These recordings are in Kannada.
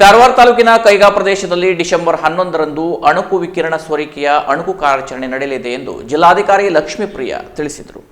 ಕಾರವಾರ ತಾಲೂಕಿನ ಕೈಗಾ ಪ್ರದೇಶದಲ್ಲಿ ಡಿಸೆಂಬರ್ ಹನ್ನೊಂದರಂದು ಅಣುಕು ವಿಕಿರಣ ಸೋರಿಕೆಯ ಅಣುಕು ಕಾರ್ಯಾಚರಣೆ ನಡೆಯಲಿದೆ ಎಂದು ಜಿಲ್ಲಾಧಿಕಾರಿ ಲಕ್ಷ್ಮೀಪ್ರಿಯ ತಿಳಿಸಿದರು.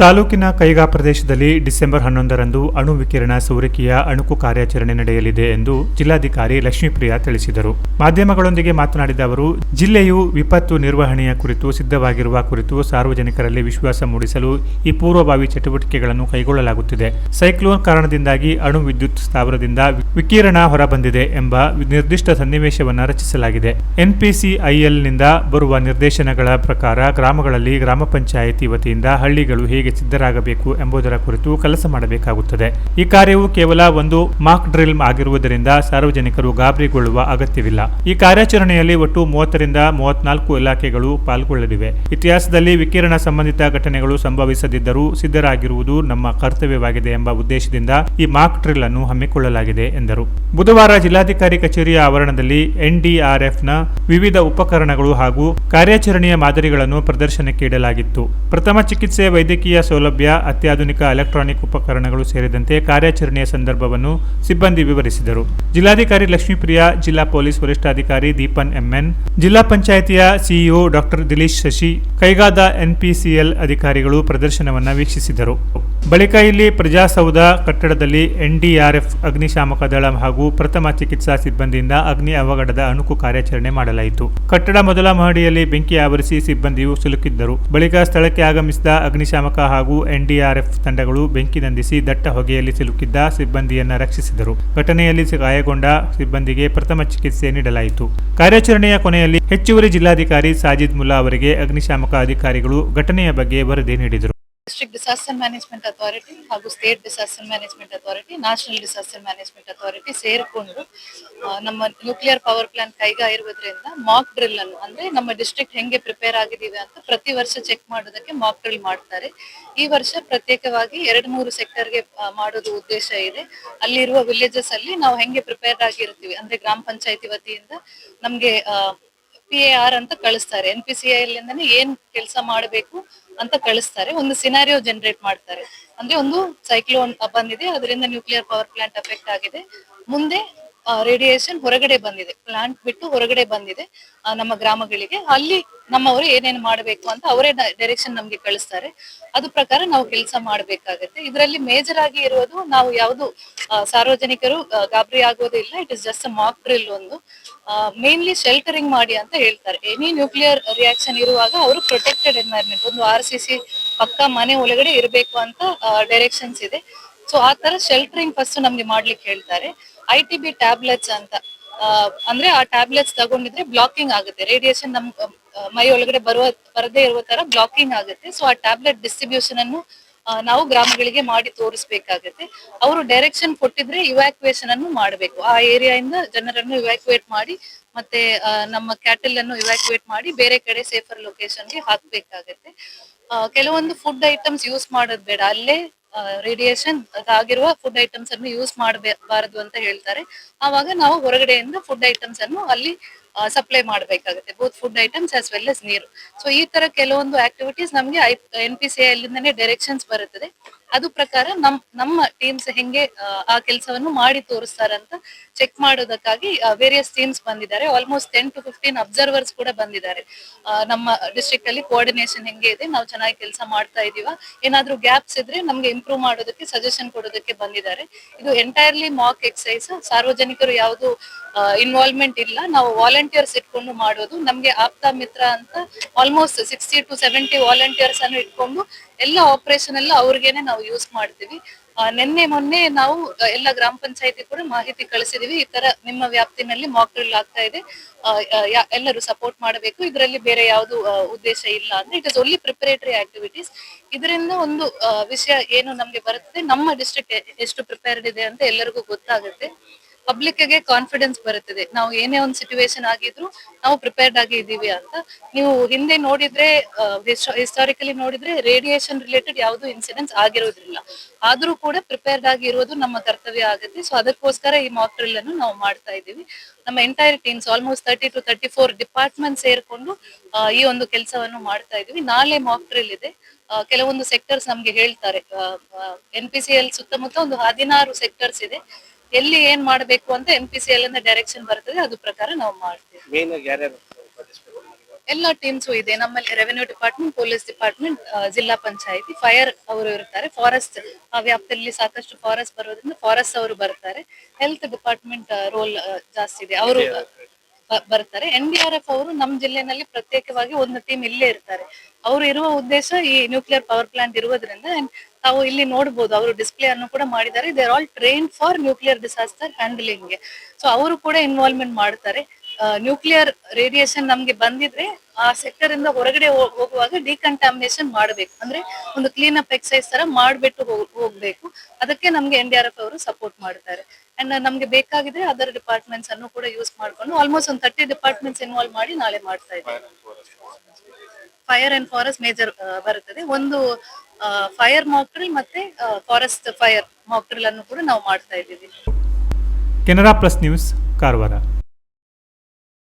ತಾಲೂಕಿನ ಕೈಗಾ ಪ್ರದೇಶದಲ್ಲಿ ಡಿಸೆಂಬರ್ ಹನ್ನೊಂದರಂದು ಅಣು ವಿಕಿರಣ ಸೋರಿಕೆಯ ಅಣುಕು ಕಾರ್ಯಾಚರಣೆ ನಡೆಯಲಿದೆ ಎಂದು ಜಿಲ್ಲಾಧಿಕಾರಿ ಲಕ್ಷ್ಮೀಪ್ರಿಯಾ ತಿಳಿಸಿದರು. ಮಾಧ್ಯಮಗಳೊಂದಿಗೆ ಮಾತನಾಡಿದ ಅವರು, ಜಿಲ್ಲೆಯು ವಿಪತ್ತು ನಿರ್ವಹಣೆಯ ಕುರಿತು ಸಿದ್ಧವಾಗಿರುವ ಕುರಿತು ಸಾರ್ವಜನಿಕರಲ್ಲಿ ವಿಶ್ವಾಸ ಮೂಡಿಸಲು ಈ ಪೂರ್ವಭಾವಿ ಚಟುವಟಿಕೆಗಳನ್ನು ಕೈಗೊಳ್ಳಲಾಗುತ್ತಿದೆ. ಸೈಕ್ಲೋನ್ ಕಾರಣದಿಂದಾಗಿ ಅಣು ವಿದ್ಯುತ್ ಸ್ಥಾವರದಿಂದ ವಿಕಿರಣ ಹೊರಬಂದಿದೆ ಎಂಬ ನಿರ್ದಿಷ್ಟ ಸನ್ನಿವೇಶವನ್ನು ರಚಿಸಲಾಗಿದೆ. ಎನ್ಪಿಸಿಐಎಲ್ನಿಂದ ಬರುವ ನಿರ್ದೇಶನಗಳ ಪ್ರಕಾರ ಗ್ರಾಮಗಳಲ್ಲಿ ಗ್ರಾಮ ಪಂಚಾಯಿತಿ ವತಿಯಿಂದ ಹಳ್ಳಿಗಳು ಹೇಗೆ ಸಿದ್ಧರಾಗಬೇಕು ಎಂಬುದರ ಕುರಿತು ಕೆಲಸ ಮಾಡಬೇಕಾಗುತ್ತದೆ. ಈ ಕಾರ್ಯವು ಕೇವಲ ಒಂದು ಮಾಕ್ ಡ್ರಿಲ್ ಆಗಿರುವುದರಿಂದ ಸಾರ್ವಜನಿಕರು ಗಾಬರಿಗೊಳ್ಳುವ ಅಗತ್ಯವಿಲ್ಲ. ಈ ಕಾರ್ಯಾಚರಣೆಯಲ್ಲಿ ಒಟ್ಟು ಮೂವತ್ತರಿಂದ ಮೂವತ್ನಾಲ್ಕು ಇಲಾಖೆಗಳು ಪಾಲ್ಗೊಳ್ಳಲಿವೆ. ಇತಿಹಾಸದಲ್ಲಿ ವಿಕಿರಣ ಸಂಬಂಧಿತ ಘಟನೆಗಳು ಸಂಭವಿಸದಿದ್ದರೂ ಸಿದ್ಧರಾಗಿರುವುದು ನಮ್ಮ ಕರ್ತವ್ಯವಾಗಿದೆ ಎಂಬ ಉದ್ದೇಶದಿಂದ ಈ ಮಾಕ್ ಡ್ರಿಲ್ ಅನ್ನು ಹಮ್ಮಿಕೊಳ್ಳಲಾಗಿದೆ, ಎಂದರು. ಬುಧವಾರ ಜಿಲ್ಲಾಧಿಕಾರಿ ಕಚೇರಿಯ ಆವರಣದಲ್ಲಿ ಎನ್ಡಿಆರ್ಎಫ್ನ ವಿವಿಧ ಉಪಕರಣಗಳು ಹಾಗೂ ಕಾರ್ಯಾಚರಣೆಯ ಮಾದರಿಗಳನ್ನು ಪ್ರದರ್ಶನಕ್ಕೆ ಇಡಲಾಗಿತ್ತು. ಪ್ರಥಮ ಚಿಕಿತ್ಸೆ ವೈದ್ಯಕೀಯ ಸೌಲಭ್ಯ, ಅತ್ಯಾಧುನಿಕ ಎಲೆಕ್ಟ್ರಾನಿಕ್ ಉಪಕರಣಗಳು ಸೇರಿದಂತೆ ಕಾರ್ಯಾಚರಣೆಯ ಸಂದರ್ಭವನ್ನು ಸಿಬ್ಬಂದಿ ವಿವರಿಸಿದರು. ಜಿಲ್ಲಾಧಿಕಾರಿ ಲಕ್ಷ್ಮೀಪ್ರಿಯ, ಜಿಲ್ಲಾ ಪೊಲೀಸ್ ವರಿಷ್ಠಾಧಿಕಾರಿ ದೀಪನ್ ಎಂಎನ್ ಜಿಲ್ಲಾ ಪಂಚಾಯಿತಿಯ ಸಿಇಒ ಡಾಕ್ಟರ್ ದಿಲೀಶ್ ಶಶಿ, ಕೈಗಾದ ಎನ್ಪಿಸಿಎಲ್ ಅಧಿಕಾರಿಗಳು ಪ್ರದರ್ಶನವನ್ನು ವೀಕ್ಷಿಸಿದರು. ಬಳಿಕ ಇಲ್ಲಿ ಪ್ರಜಾಸೌಧ ಕಟ್ಟಡದಲ್ಲಿ ಎನ್ಡಿಆರ್ಎಫ್ ಅಗ್ನಿಶಾಮಕ ದಳ ಹಾಗೂ ಪ್ರಥಮ ಚಿಕಿತ್ಸಾ ಸಿಬ್ಬಂದಿಯಿಂದ ಅಗ್ನಿ ಅವಘಡದ ಅಣುಕು ಕಾರ್ಯಾಚರಣೆ ಮಾಡಲಾಯಿತು. ಕಟ್ಟಡ ಮೊದಲ ಮಹಡಿಯಲ್ಲಿ ಬೆಂಕಿ ಆವರಿಸಿ ಸಿಬ್ಬಂದಿಯು ಸಿಲುಕಿದ್ದರು. ಬಳಿಕ ಸ್ಥಳಕ್ಕೆ ಆಗಮಿಸಿದ ಅಗ್ನಿಶಾಮಕ ಹಾಗೂ ಎನ್ಡಿಆರ್ಎಫ್ ತಂಡಗಳು ಬೆಂಕಿ ನಂದಿಸಿ ದಟ್ಟ ಹೊಗೆಯಲ್ಲಿ ಸಿಲುಕಿದ್ದ ಸಿಬ್ಬಂದಿಯನ್ನು ರಕ್ಷಿಸಿದರು. ಘಟನೆಯಲ್ಲಿ ಗಾಯಗೊಂಡ ಸಿಬ್ಬಂದಿಗೆ ಪ್ರಥಮ ಚಿಕಿತ್ಸೆ ನೀಡಲಾಯಿತು. ಕಾರ್ಯಾಚರಣೆಯ ಕೊನೆಯಲ್ಲಿ ಹೆಚ್ಚುವರಿ ಜಿಲ್ಲಾಧಿಕಾರಿ ಸಾಜಿದ್ ಮುಲ್ಲಾ ಅವರಿಗೆ ಅಗ್ನಿಶಾಮಕ ಅಧಿಕಾರಿಗಳು ಘಟನೆಯ ಬಗ್ಗೆ ವರದಿ ನೀಡಿದರು. ಡಿಸ್ಟ್ರಿಕ್ಟ್ ಡಿಸಾಸ್ಟರ್ ಮ್ಯಾನೇಜ್ಮೆಂಟ್ ಅಥಾರಿಟಿ ಹಾಗೂ state disaster management authority national disaster management authority ಸೇರಿಕೊಂಡು ನಮ್ಮ ನ್ಯೂಕ್ಲಿಯರ್ ಪವರ್ ಪ್ಲಾಂಟ್ ಕೈಗಾ ಇರುವುದರಿಂದ ಮಾಕ್ ಡ್ರಿಲ್ ಅನ್ನು, ಅಂದ್ರೆ ನಮ್ಮ ಡಿಸ್ಟ್ರಿಕ್ಟ್ ಹೆಂಗೆ ಪ್ರಿಪೇರ್ ಆಗಿದೀವಿ ಅಂತ ಪ್ರತಿ ವರ್ಷ ಚೆಕ್ ಮಾಡೋದಕ್ಕೆ ಮಾಕ್ ಡ್ರಿಲ್ ಮಾಡ್ತಾರೆ. ಈ ವರ್ಷ ಪ್ರತ್ಯೇಕವಾಗಿ ಎರಡು ಮೂರು ಸೆಕ್ಟರ್ಗೆ ಮಾಡೋದು ಉದ್ದೇಶ ಇದೆ. ಅಲ್ಲಿರುವ ವಿಲೇಜಸ್ ಅಲ್ಲಿ ನಾವು ಹೆಂಗೆ ಪ್ರಿಪೇರ್ ಆಗಿರ್ತೀವಿ, ಅಂದ್ರೆ ಗ್ರಾಮ ಪಂಚಾಯತಿ ವತಿಯಿಂದ ನಮ್ಗೆ ಪಿ ಎ ಆರ್ ಅಂತ ಕಳಿಸ್ತಾರೆ. ಎನ್ ಪಿ ಸಿ ಐ ಏನ್ ಕೆಲಸ ಮಾಡಬೇಕು ಅಂತ ಕಳಿಸ್ತಾರೆ. ಒಂದು ಸಿನಾರಿಯೋ ಜನರೇಟ್ ಮಾಡ್ತಾರೆ. ಅಂದ್ರೆ ಒಂದು ಸೈಕ್ಲೋನ್ ಬಂದಿದೆ. ಅದರಿಂದ ನ್ಯೂಕ್ಲಿಯರ್ ಪವರ್ ಪ್ಲಾಂಟ್ ಅಫೆಕ್ಟ್ ಆಗಿದೆ. ಮುಂದೆ ರೇಡಿಯೇಷನ್ ಹೊರಗಡೆ ಬಂದಿದೆ. ಪ್ಲಾಂಟ್ ಬಿಟ್ಟು ಹೊರಗಡೆ ಬಂದಿದೆ ನಮ್ಮ ಗ್ರಾಮಗಳಿಗೆ. ಅಲ್ಲಿ ನಮ್ಮವರು ಏನೇನು ಮಾಡಬೇಕು ಅಂತ ಅವರೇ ಡೈರೆಕ್ಷನ್ ನಮ್ಗೆ ಕಳಿಸ್ತಾರೆ. ಅದು ಪ್ರಕಾರ ನಾವು ಕೆಲಸ ಮಾಡಬೇಕಾಗತ್ತೆ. ಇದರಲ್ಲಿ ಮೇಜರ್ ಆಗಿ ಇರೋದು ನಾವು ಯಾವುದು ಸಾರ್ವಜನಿಕರು ಗಾಬರಿ ಆಗೋದೇ ಇಲ್ಲ. It is just mock drill ಒಂದು. ಮೇನ್ಲಿ ಶೆಲ್ಟರಿಂಗ್ ಮಾಡಿ ಅಂತ ಹೇಳ್ತಾರೆ. ಎನಿ ನ್ಯೂಕ್ಲಿಯರ್ ರಿಯಾಕ್ಷನ್ ಇರುವಾಗ ಅವರು ಪ್ರೊಟೆಕ್ಟೆಡ್ ಎನ್ವೈರ್ಮೆಂಟ್ ಒಂದು ಆರ್ ಸಿ ಸಿ ಪಕ್ಕ ಮನೆ ಒಳಗಡೆ ಇರಬೇಕು ಅಂತ ಡೈರೆಕ್ಷನ್ಸ್ ಇದೆ. ಸೊ ಆ ತರ ಶೆಲ್ಟರಿಂಗ್ ಫಸ್ಟ್ ನಮ್ಗೆ ಮಾಡ್ಲಿಕ್ಕೆ ಹೇಳ್ತಾರೆ. ಐ ಟಿ ಬಿ ಟ್ಯಾಬ್ಲೆಟ್ಸ್ ಅಂತ. ಅಂದ್ರೆ ಆ ಟ್ಯಾಬ್ಲೆಟ್ಸ್ ತಗೊಂಡಿದ್ರೆ ಬ್ಲಾಕಿಂಗ್ ಆಗುತ್ತೆ. ರೇಡಿಯೇಷನ್ ನಮ್ ಮೈ ಒಳಗಡೆ ಬರುವ, ಬರದೇ ಇರುವ ತರ ಬ್ಲಾಕಿಂಗ್ ಆಗುತ್ತೆ. ಸೊ ಆ ಟ್ಯಾಬ್ಲೆಟ್ ಡಿಸ್ಟ್ರಿಬ್ಯೂಷನ್ ಅನ್ನು ನಾವು ಗ್ರಾಮಗಳಿಗೆ ಮಾಡಿ ತೋರಿಸ್ಬೇಕಾಗತ್ತೆ. ಅವರು ಡೈರೆಕ್ಷನ್ ಕೊಟ್ಟಿದ್ರೆ ಇವ್ಯಾಕ್ಯುಯೇಷನ್ ಅನ್ನು ಮಾಡಬೇಕು. ಆ ಏರಿಯಾಯಿಂದ ಜನರನ್ನು ಇವ್ಯಾಕ್ಯುಯೇಟ್ ಮಾಡಿ, ಮತ್ತೆ ನಮ್ಮ ಕ್ಯಾಟಲ್ ಅನ್ನು ಇವ್ಯಾಕ್ಯುಯೇಟ್ ಮಾಡಿ ಬೇರೆ ಕಡೆ ಸೇಫರ್ ಲೊಕೇಶನ್ಗೆ ಹಾಕ್ಬೇಕಾಗತ್ತೆ. ಕೆಲವೊಂದು ಫುಡ್ ಐಟಮ್ಸ್ ಯೂಸ್ ಮಾಡೋದ್ ಬೇಡ. ಅಲ್ಲೇ ರೇಡಿಯೇಷನ್ ಆಗಿರುವ ಫುಡ್ ಐಟಮ್ಸ್ ಅನ್ನು ಯೂಸ್ ಮಾಡಬಾರದು ಅಂತ ಹೇಳ್ತಾರೆ. ಆವಾಗ ನಾವು ಹೊರಗಡೆಯಿಂದ ಫುಡ್ ಐಟಮ್ಸ್ ಅನ್ನು ಅಲ್ಲಿ ಸಪ್ಲೈ ಮಾಡಬೇಕಾಗುತ್ತೆ. Both food items as well as ನೀರು. ಸೊ ಈ ತರ ಕೆಲವೊಂದು ಆಕ್ಟಿವಿಟೀಸ್ ನಮ್ಗೆ ಎನ್ ಪಿ ಸಿ ಅಲ್ಲಿಂದನೇ ಡೈರೆಕ್ಷನ್ಸ್ ಬರುತ್ತದೆ. ಅದು ಪ್ರಕಾರ ನಮ್ ನಮ್ಮ ಟೀಮ್ಸ್ ಹೆಂಗೆ ಆ, ಕೆಲಸವನ್ನು ಮಾಡಿ ತೋರಿಸ್ತಾರೆ ಅಂತ ಚೆಕ್ ಮಾಡೋದಕ್ಕಾಗಿ ವೇರಿಯಸ್ ಟೀಮ್ಸ್ ಬಂದಿದ್ದಾರೆ. Almost ten to fifteen observers ಕೂಡ ಬಂದಿದ್ದಾರೆ. ನಮ್ಮ ಡಿಸ್ಟ್ರಿಕ್ಟ್ ಅಲ್ಲಿ ಕೋಆರ್ಡಿನೇಷನ್ ಹೆಂಗೆ ಇದೆ ನಾವು ಚೆನ್ನಾಗಿ ಕೆಲಸ ಮಾಡ್ತಾ ಇದೀವ ಏನಾದ್ರೂ ಗ್ಯಾಪ್ಸ್ ಇದ್ರೆ ನಮ್ಗೆ ಇಂಪ್ರೂವ್ ಮಾಡೋದಕ್ಕೆ ಸಜೆಷನ್ ಕೊಡೋದಕ್ಕೆ ಬಂದಿದ್ದಾರೆ. ಇದು ಎಂಟೈರ್ಲಿ ಮಾಕ್ ಎಕ್ಸೈಸ್ ಸಾರ್ವಜನಿಕರು ಯಾವುದು ಇನ್ವಾಲ್ವ್ಮೆಂಟ್ ಇಲ್ಲ. ನಾವು ವಾಲಂಟಿಯರ್ಸ್ ಇಟ್ಕೊಂಡು ಮಾಡೋದು. ನಮಗೆ ಆಪ್ತ ಮಿತ್ರ ಅಂತ almost sixty to seventy volunteers ಅನ್ನು ಇಟ್ಕೊಂಡು ಎಲ್ಲ ಆಪರೇಷನ್ ಎಲ್ಲ ಅವ್ರಿಗೇನೆ ನಾವು ಯೂಸ್ ಮಾಡ್ತೀವಿ. ನಿನ್ನೆ ಮೊನ್ನೆ ನಾವು ಎಲ್ಲ ಗ್ರಾಮ ಪಂಚಾಯತಿ ಕೂಡ ಮಾಹಿತಿ ಕಳಿಸಿದೀವಿ. ಈ ತರ ನಿಮ್ಮ ವ್ಯಾಪ್ತಿನಲ್ಲಿ ಮಾಕ್ ಡ್ರಿಲ್ ಆಗ್ತಾ ಇದೆ. ಎಲ್ಲರೂ ಸಪೋರ್ಟ್ ಮಾಡಬೇಕು. ಇದರಲ್ಲಿ ಬೇರೆ ಯಾವುದು ಉದ್ದೇಶ ಇಲ್ಲ ಅಂದ್ರೆ it is only preparatory activities ಇದರಿಂದ ಒಂದು ವಿಷಯ ಏನು ನಮ್ಗೆ ಬರುತ್ತೆ, ನಮ್ಮ ಡಿಸ್ಟ್ರಿಕ್ಟ್ ಎಷ್ಟು ಪ್ರಿಪೇರ್ಡ್ ಇದೆ ಅಂತ ಎಲ್ಲರಿಗೂ ಗೊತ್ತಾಗುತ್ತೆ. ಪಬ್ಲಿಕ್ಗೆ ಕಾನ್ಫಿಡೆನ್ಸ್ ಬರುತ್ತದೆ. ನಾವು ಏನೇ ಒಂದು ಸಿಚುವೇಶನ್ ಆಗಿದ್ರು ನಾವು ಪ್ರಿಪೇರ್ಡ್ ಆಗಿ ಇದೀವಿ ಅಂತ. ನೀವು ಹಿಂದೆ ನೋಡಿದ್ರೆ ಹಿಸ್ಟಾರಿಕಲಿ ನೋಡಿದ್ರೆ ರೇಡಿಯೇಷನ್ ರಿಲೇಟೆಡ್ ಯಾವುದು ಇನ್ಸಿಡೆಂಟ್ಸ್ ಆಗಿರೋದಿಲ್ಲ. ಆದ್ರೂ ಕೂಡ ಪ್ರಿಪೇರ್ಡ್ ಆಗಿ ಇರೋದು ನಮ್ಮ ಕರ್ತವ್ಯ ಆಗುತ್ತೆ. ಸೊ ಅದಕ್ಕೋಸ್ಕರ ಈ ಮಾಕ್ ಡ್ರಿಲ್ ಅನ್ನು ನಾವು ಮಾಡ್ತಾ ಇದ್ದೀವಿ. ನಮ್ಮ entire teams almost thirty to thirty four department ಸೇರ್ಕೊಂಡು ಈ ಒಂದು ಕೆಲಸವನ್ನು ಮಾಡ್ತಾ ಇದೀವಿ ನಾಳೆ ಮಾಕ್ ಡ್ರಿಲ್ ಇದೆ. ಕೆಲವೊಂದು ಸೆಕ್ಟರ್ಸ್ ನಮ್ಗೆ ಹೇಳ್ತಾರೆ. ಎನ್ ಪಿ ಸಿ ಎಲ್ ಸುತ್ತಮುತ್ತ ಒಂದು ಹದಿನಾರು ಸೆಕ್ಟರ್ಸ್ ಇದೆ. ಎಲ್ಲಿ ಏನ್ ಮಾಡ್ಬೇಕು ಅಂತ ಎಂ ಪಿ ಸಿ ಎಲ್ ಇಂದ ಡೈರೆಕ್ಷನ್ ಬರ್ತದೆ ಅದು ಪ್ರಕಾರ ನಾವು ಮಾಡ್ತೀವಿ. ಮೇನ್ ಆಗಿ ಯಾರ್ಯಾರು participate ಮಾಡಿದ್ರು? ಎಲ್ಲ ಟೀಮ್ಸು ಇದೆ. ನಮ್ಮಲ್ಲಿ ರೆವೆನ್ಯೂ ಡಿಪಾರ್ಟ್ಮೆಂಟ್ ಪೊಲೀಸ್ ಡಿಪಾರ್ಟ್ಮೆಂಟ್ ಜಿಲ್ಲಾ ಪಂಚಾಯತಿ ಫೈರ್ ಅವರು ಇರ್ತಾರೆ. ಫಾರೆಸ್ಟ್ ಆ ವ್ಯಾಪ್ತಿಯಲ್ಲಿ ಸಾಕಷ್ಟು ಫಾರೆಸ್ಟ್ ಬರೋದ್ರಿಂದ ಫಾರೆಸ್ಟ್ ಅವರು ಬರ್ತಾರೆ. ಹೆಲ್ತ್ ಡಿಪಾರ್ಟ್ಮೆಂಟ್ ರೋಲ್ ಜಾಸ್ತಿ ಇದೆ. ಅವರು ಬರ್ತಾರೆ. ಎನ್ ಡಿ ಆರ್ ಎಫ್ ಅವರು ನಮ್ಮ ಜಿಲ್ಲೆನಲ್ಲಿ ಪ್ರತ್ಯೇಕವಾಗಿ ಒಂದು ಟೀಮ್ ಇಲ್ಲೇ ಇರ್ತಾರೆ. ಅವರು ಇರುವ ಉದ್ದೇಶ ಈ ನ್ಯೂಕ್ಲಿಯರ್ ಪವರ್ ಪ್ಲಾಂಟ್ ಇರುವುದರಿಂದ ತಾವು ಇಲ್ಲಿ ನೋಡಬಹುದು ಅವರು ಡಿಸ್ಪ್ಲೇ ಅನ್ನು ಕೂಡ ಮಾಡಿದ್ದಾರೆ. They are all train for nuclear disaster handling so ಅವರು ಕೂಡ ಇನ್ವಾಲ್ವ್ಮೆಂಟ್ ಮಾಡ್ತಾರೆ. ನ್ಯೂಕ್ಲಿಯರ್ ರೇಡಿಯೇಷನ್ ನಮ್ಗೆ ಬಂದಿದ್ರೆ ಆ ಸೆಕ್ಟರ್ ಇಂದ ಹೊರಗಡೆ ಹೋಗುವಾಗ ಡಿಕಂಟಾಮಿನೇಷನ್ ಮಾಡಬೇಕು. ಅಂದ್ರೆ ಒಂದು ಕ್ಲೀನ್ ಅಪ್ ಎಕ್ಸೈಸ್ ತರ ಮಾಡ್ಬಿಟ್ಟು ಹೋಗ್- ಹೋಗ್ಬೇಕು. ಅದಕ್ಕೆ ನಮ್ಗೆ ಎನ್ ಡಿ ಆರ್ ಎಫ್ ಅವರು ಸಪೋರ್ಟ್ ಮಾಡ್ತಾರೆ. ಅಂಡ್ ನಮ್ಗೆ ಬೇಕಾಗಿದ್ರೆ ಅದರ್ ಡಿಪಾರ್ಟ್ಮೆಂಟ್ಸ್ ಅನ್ನು ಕೂಡ ಯೂಸ್ ಮಾಡ್ಕೊಂಡು ಆಲ್ಮೋಸ್ಟ್ ಒಂದು ತರ್ಟಿ ಡಿಪಾರ್ಟ್ಮೆಂಟ್ಸ್ ಇನ್ವಾಲ್ವ್ ಮಾಡಿ ನಾಳೆ ಮಾಡ್ತಾ ಇದ್ದೀವಿ. ಫೈರ್ ಅಂಡ್ ಫಾರೆಸ್ಟ್ ಮೇಜರ್ ಬರುತ್ತದೆ. ಒಂದು ಫೈರ್ ಮಾಕ್ಟ್ರಿಲ್ ಮತ್ತೆ ಫಾರೆಸ್ಟ್ ಫೈರ್ ಮಾಕ್ಟ್ರಿಲ್ ಅನ್ನು ಕೂಡ ನಾವು ಮಾಡ್ತಾ ಇದ್ದೀವಿ. Canara plus news Karwar